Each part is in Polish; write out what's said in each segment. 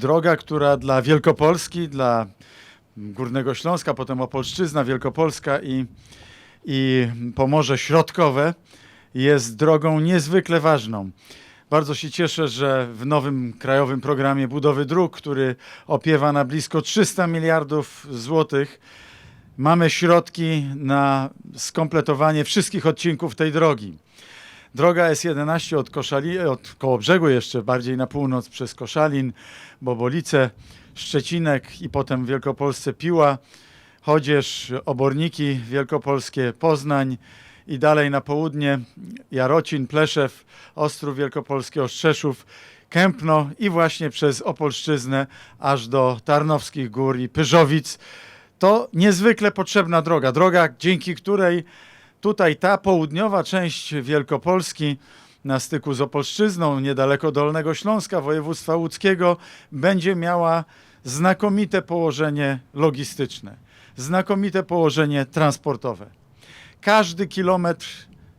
Droga, która dla Wielkopolski, dla Górnego Śląska, potem Opolszczyzna, Wielkopolska i, i Pomorze Środkowe jest drogą niezwykle ważną. Bardzo się cieszę, że w nowym krajowym programie budowy dróg, który opiewa na blisko 300 miliardów złotych, mamy środki na skompletowanie wszystkich odcinków tej drogi. Droga S11 od, Koszali, od Kołobrzegu jeszcze bardziej na północ przez Koszalin, Bobolice, Szczecinek i potem w Wielkopolsce Piła, Chodzież, Oborniki Wielkopolskie, Poznań i dalej na południe Jarocin, Pleszew, Ostrów Wielkopolski, Ostrzeszów, Kępno i właśnie przez Opolszczyznę aż do Tarnowskich Gór i Pyżowic. To niezwykle potrzebna droga, droga dzięki której tutaj ta południowa część Wielkopolski na styku z Opolszczyzną, niedaleko Dolnego Śląska, województwa łódzkiego, będzie miała znakomite położenie logistyczne, znakomite położenie transportowe. Każdy kilometr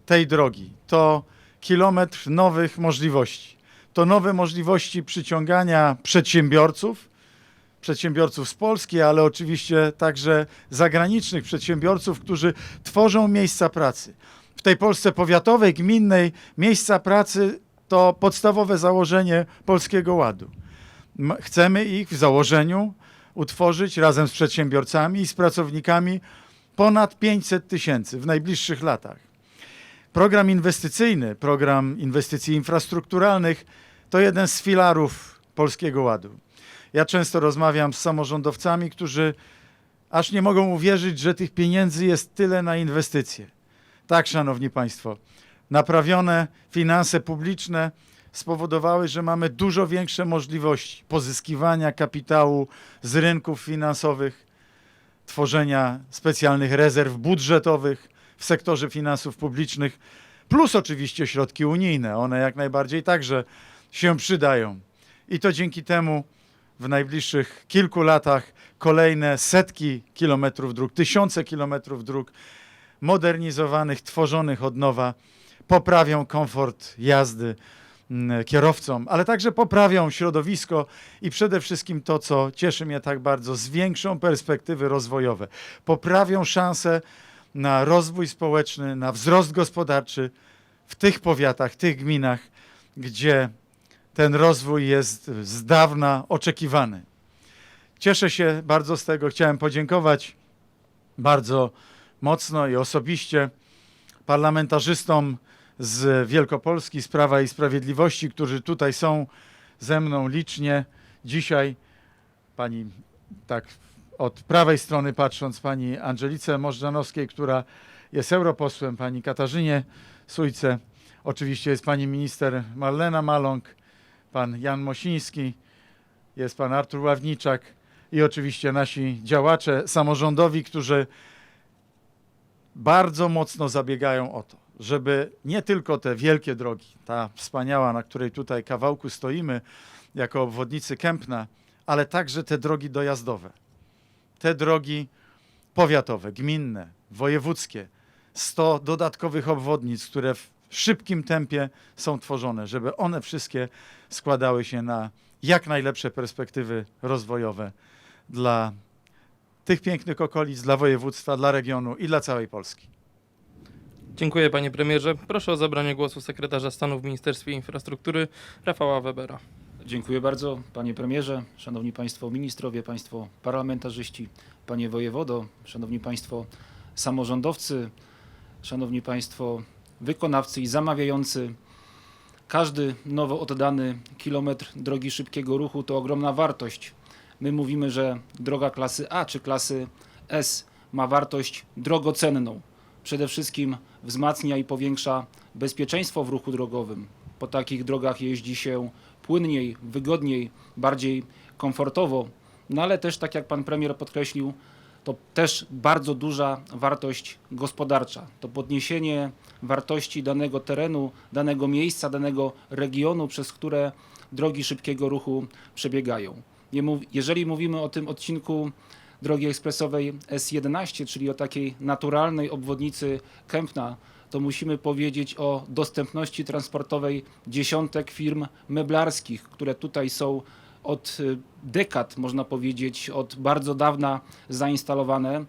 tej drogi to kilometr nowych możliwości. To nowe możliwości przyciągania przedsiębiorców, przedsiębiorców z Polski, ale oczywiście także zagranicznych przedsiębiorców, którzy tworzą miejsca pracy. W tej Polsce powiatowej, gminnej miejsca pracy to podstawowe założenie Polskiego Ładu. Chcemy ich w założeniu utworzyć razem z przedsiębiorcami i z pracownikami ponad 500 tysięcy w najbliższych latach. Program inwestycyjny, program inwestycji infrastrukturalnych to jeden z filarów Polskiego Ładu. Ja często rozmawiam z samorządowcami, którzy aż nie mogą uwierzyć, że tych pieniędzy jest tyle na inwestycje. Tak, szanowni państwo, naprawione finanse publiczne spowodowały, że mamy dużo większe możliwości pozyskiwania kapitału z rynków finansowych, tworzenia specjalnych rezerw budżetowych w sektorze finansów publicznych, plus oczywiście środki unijne. One jak najbardziej także się przydają. I to dzięki temu w najbliższych kilku latach kolejne setki kilometrów dróg, tysiące kilometrów dróg modernizowanych, tworzonych od nowa poprawią komfort jazdy mm, kierowcom, ale także poprawią środowisko i przede wszystkim to, co cieszy mnie tak bardzo, zwiększą perspektywy rozwojowe, poprawią szanse na rozwój społeczny, na wzrost gospodarczy w tych powiatach, tych gminach, gdzie ten rozwój jest z dawna oczekiwany. Cieszę się bardzo z tego. Chciałem podziękować bardzo mocno i osobiście parlamentarzystom z Wielkopolski, z Prawa i Sprawiedliwości, którzy tutaj są ze mną licznie dzisiaj. Pani, tak od prawej strony patrząc, pani Angelice Możdżanowskiej, która jest europosłem, pani Katarzynie Sujce, oczywiście jest pani minister Marlena Maląg, pan Jan Mosiński, jest pan Artur Ławniczak i oczywiście nasi działacze samorządowi, którzy bardzo mocno zabiegają o to, żeby nie tylko te wielkie drogi, ta wspaniała, na której tutaj kawałku stoimy, jako obwodnicy Kępna, ale także te drogi dojazdowe, te drogi powiatowe, gminne, wojewódzkie, 100 dodatkowych obwodnic, które w szybkim tempie są tworzone, żeby one wszystkie składały się na jak najlepsze perspektywy rozwojowe dla tych pięknych okolic, dla województwa, dla regionu i dla całej Polski. Dziękuję panie premierze. Proszę o zabranie głosu sekretarza stanu w Ministerstwie Infrastruktury Rafała Webera. Dziękuję bardzo, panie premierze, szanowni państwo ministrowie, państwo parlamentarzyści, panie wojewodo, szanowni państwo samorządowcy, szanowni państwo wykonawcy i zamawiający. Każdy nowo oddany kilometr drogi szybkiego ruchu to ogromna wartość. My mówimy, że droga klasy A czy klasy S ma wartość drogocenną. Przede wszystkim wzmacnia i powiększa bezpieczeństwo w ruchu drogowym. Po takich drogach jeździ się płynniej, wygodniej, bardziej komfortowo. No ale też, tak jak pan premier podkreślił, to też bardzo duża wartość gospodarcza. To podniesienie wartości danego terenu, danego miejsca, danego regionu, przez które drogi szybkiego ruchu przebiegają. Jeżeli mówimy o tym odcinku drogi ekspresowej S11, czyli o takiej naturalnej obwodnicy Kępna, to musimy powiedzieć o dostępności transportowej dziesiątek firm meblarskich, które tutaj są od y, dekad, można powiedzieć, od bardzo dawna zainstalowane.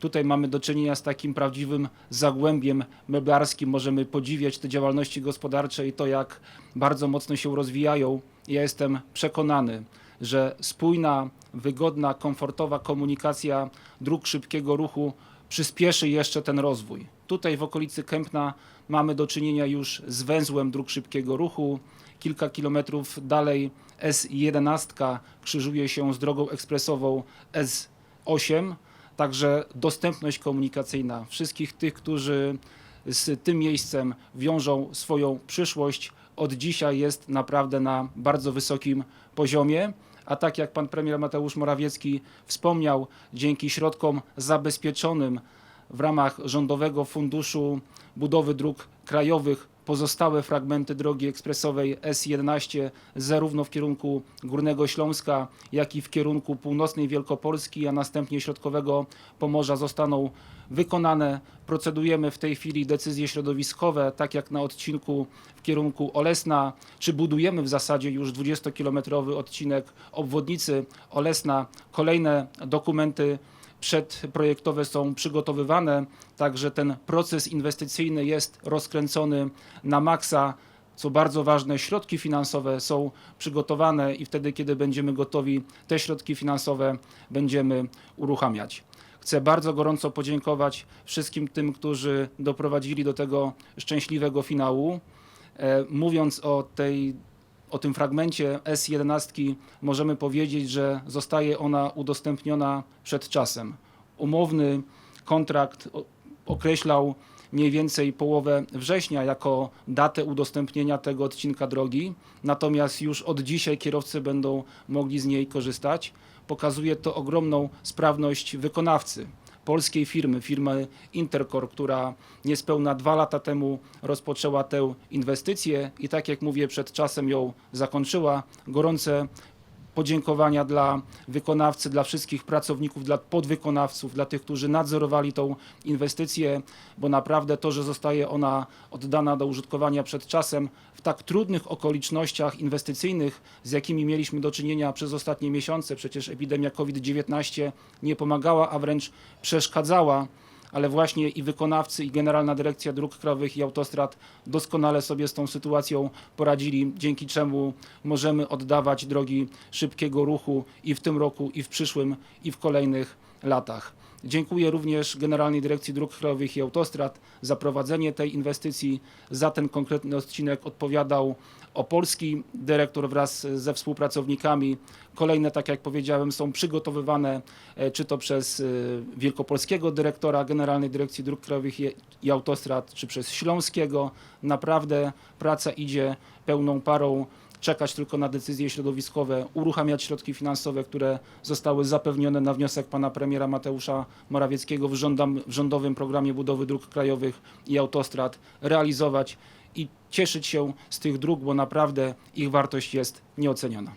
Tutaj mamy do czynienia z takim prawdziwym zagłębiem meblarskim. Możemy podziwiać te działalności gospodarcze i to, jak bardzo mocno się rozwijają. Ja jestem przekonany, że spójna, wygodna, komfortowa komunikacja dróg szybkiego ruchu przyspieszy jeszcze ten rozwój. Tutaj w okolicy Kępna mamy do czynienia już z węzłem dróg szybkiego ruchu. Kilka kilometrów dalej S11 krzyżuje się z drogą ekspresową S8. Także dostępność komunikacyjna wszystkich tych, którzy z tym miejscem wiążą swoją przyszłość, od dzisiaj jest naprawdę na bardzo wysokim poziomie. A tak jak pan premier Mateusz Morawiecki wspomniał, dzięki środkom zabezpieczonym w ramach Rządowego Funduszu Budowy Dróg Krajowych pozostałe fragmenty drogi ekspresowej S11 zarówno w kierunku Górnego Śląska, jak i w kierunku północnej Wielkopolski, a następnie środkowego Pomorza zostaną wykonane. Procedujemy w tej chwili decyzje środowiskowe, tak jak na odcinku w kierunku Olesna, czy budujemy w zasadzie już 20-kilometrowy odcinek obwodnicy Olesna. Kolejne dokumenty przedprojektowe są przygotowywane, także ten proces inwestycyjny jest rozkręcony na maksa. Co bardzo ważne, środki finansowe są przygotowane i wtedy, kiedy będziemy gotowi, te środki finansowe będziemy uruchamiać. Chcę bardzo gorąco podziękować wszystkim tym, którzy doprowadzili do tego szczęśliwego finału. E, Mówiąc o tej o tym fragmencie S11 możemy powiedzieć, że zostaje ona udostępniona przed czasem. Umowny kontrakt określał mniej więcej połowę września jako datę udostępnienia tego odcinka drogi, natomiast już od dzisiaj kierowcy będą mogli z niej korzystać. Pokazuje to ogromną sprawność wykonawcy polskiej firmy, firmy Intercor, która niespełna dwa lata temu rozpoczęła tę inwestycję i tak jak mówię, przed czasem ją zakończyła. Gorące podziękowania dla wykonawcy, dla wszystkich pracowników, dla podwykonawców, dla tych, którzy nadzorowali tą inwestycję, bo naprawdę to, że zostaje ona oddana do użytkowania przed czasem w tak trudnych okolicznościach inwestycyjnych, z jakimi mieliśmy do czynienia przez ostatnie miesiące, przecież epidemia COVID-19 nie pomagała, a wręcz przeszkadzała ale właśnie i wykonawcy, i Generalna Dyrekcja Dróg Krajowych i Autostrad doskonale sobie z tą sytuacją poradzili, dzięki czemu możemy oddawać drogi szybkiego ruchu i w tym roku, i w przyszłym, i w kolejnych latach. Dziękuję również Generalnej Dyrekcji Dróg Krajowych i Autostrad za prowadzenie tej inwestycji. Za ten konkretny odcinek odpowiadał opolski dyrektor wraz ze współpracownikami. Kolejne, tak jak powiedziałem, są przygotowywane e, czy to przez e, wielkopolskiego dyrektora Generalnej Dyrekcji Dróg Krajowych i- Autostrad, czy przez śląskiego. Naprawdę praca idzie pełną parą czekać tylko na decyzje środowiskowe, uruchamiać środki finansowe, które zostały zapewnione na wniosek pana premiera Mateusza Morawieckiego w, rządam, w rządowym programie budowy dróg krajowych i autostrad, realizować i cieszyć się z tych dróg, bo naprawdę ich wartość jest nieoceniona.